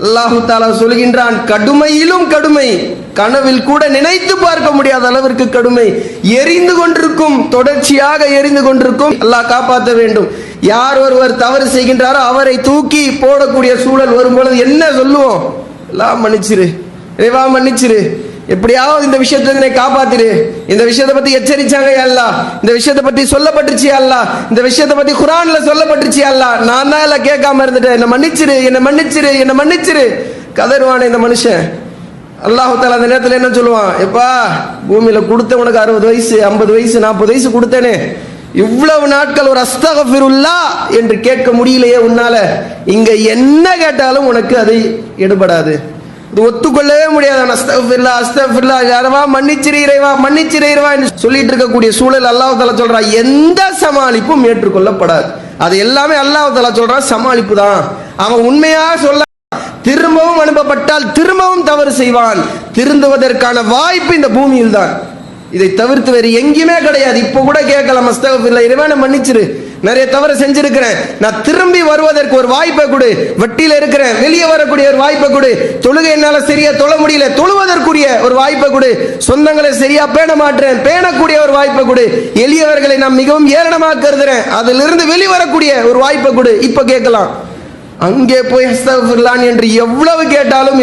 அல்லாஹு தாலா சொல்கின்றான் கடுமையிலும் கடுமை. கனவில் கூட நினைத்து பார்க்க முடியாத அளவிற்கு கடுமை. எரிந்து கொண்டிருக்கும் தொடர்ச்சியாக எரிந்து கொண்டிருக்கும் அல்லாஹ் காப்பாற்ற வேண்டும். யார் ஒருவர் தவறு செய்கின்றாரோ அவரை தூக்கி போடக்கூடிய சூழல் வரும்பொழுது என்ன சொல்லுவோம்? எல்லாம் மன்னிச்சிரு. இறைவா மன்னிச்சிரு. எப்படியாவது இந்த விஷயத்துல என்னை காப்பாத்திரு. இந்த விஷயத்தை பத்தி எச்சரிச்சாங்க அல்லா. இந்த விஷயத்தை பத்தி சொல்லப்பட்டுச்சு அல்லா. இந்த விஷயத்தை பத்தி குரான்ல சொல்லப்பட்டுச்சு அல்லா. நான் தான் எல்லாம் கேட்காம இருந்துட்டேன். என்ன மன்னிச்சிரு என்ன மன்னிச்சிரு என்ன மன்னிச்சிரு. கதறுவானே இந்த மனுஷன். அல்லாஹு தாலா அந்த நேரத்துல என்ன சொல்லுவான்? எப்பா பூமியில கொடுத்த உனக்கு அறுபது வயசு ஐம்பது வயசு நாற்பது வயசு கொடுத்தேனே. இவ்வளவு நாட்கள் ஒரு அஸ்தகபிருல்லா என்று கேட்க முடியலையே உன்னால. இங்க என்ன கேட்டாலும் உனக்கு அது எடுபடாது. இது ஒத்துக்கொள்ளவே முடியாது. அஸ்தபில்லா அஸ்தபில்லா யாரவா? மன்னிச்சிரு இறைவா மன்னிச்சிரு இறைவா என்று சொல்லிட்டு இருக்கக்கூடிய சூழல் அல்லாஹ் தாலா சொல்றான் எந்த சமாளிப்பும் ஏற்றுக்கொள்ளப்படாது. அது எல்லாமே அல்லாஹ் தாலா சொல்றான் சமாளிப்பு தான். அவன் உண்மையாக சொல்ல திரும்பவும் அனுப்பப்பட்டால் திரும்பவும் தவறு செய்வான். திருந்துவதற்கான வாய்ப்பு இந்த பூமியில் தான் இதை தவிர்த்து வேறு எங்கேயுமே கிடையாது. இப்போ கூட கேட்கலாம் அஸ்தகஃபிருல்லா இறைவனை மன்னிச்சிரு. நிறைய தவறு செஞ்சிருக்கிறேன். நான் திரும்பி வருவதற்கு ஒரு வாய்ப்பை கொடு. வட்டியில இருக்கிறேன். வெளியே வரக்கூடிய ஒரு வாய்ப்பை கொடு. தொழுகை என்னால சரியா தொழ முடியல. தொழுவதற்குரிய ஒரு வாய்ப்பை கொடு. சொந்தங்களை சரியா பேண மாட்டேன் பேணக்கூடிய ஒரு வாய்ப்பை கொடு. எளியவர்களை நான் மிகவும் ஏளனமாக கருதுறேன். அதிலிருந்து வெளிவரக்கூடிய ஒரு வாய்ப்பை கொடு. இப்ப கேட்கலாம். அங்கே போய் என்று எவ்வளவு கேட்டாலும்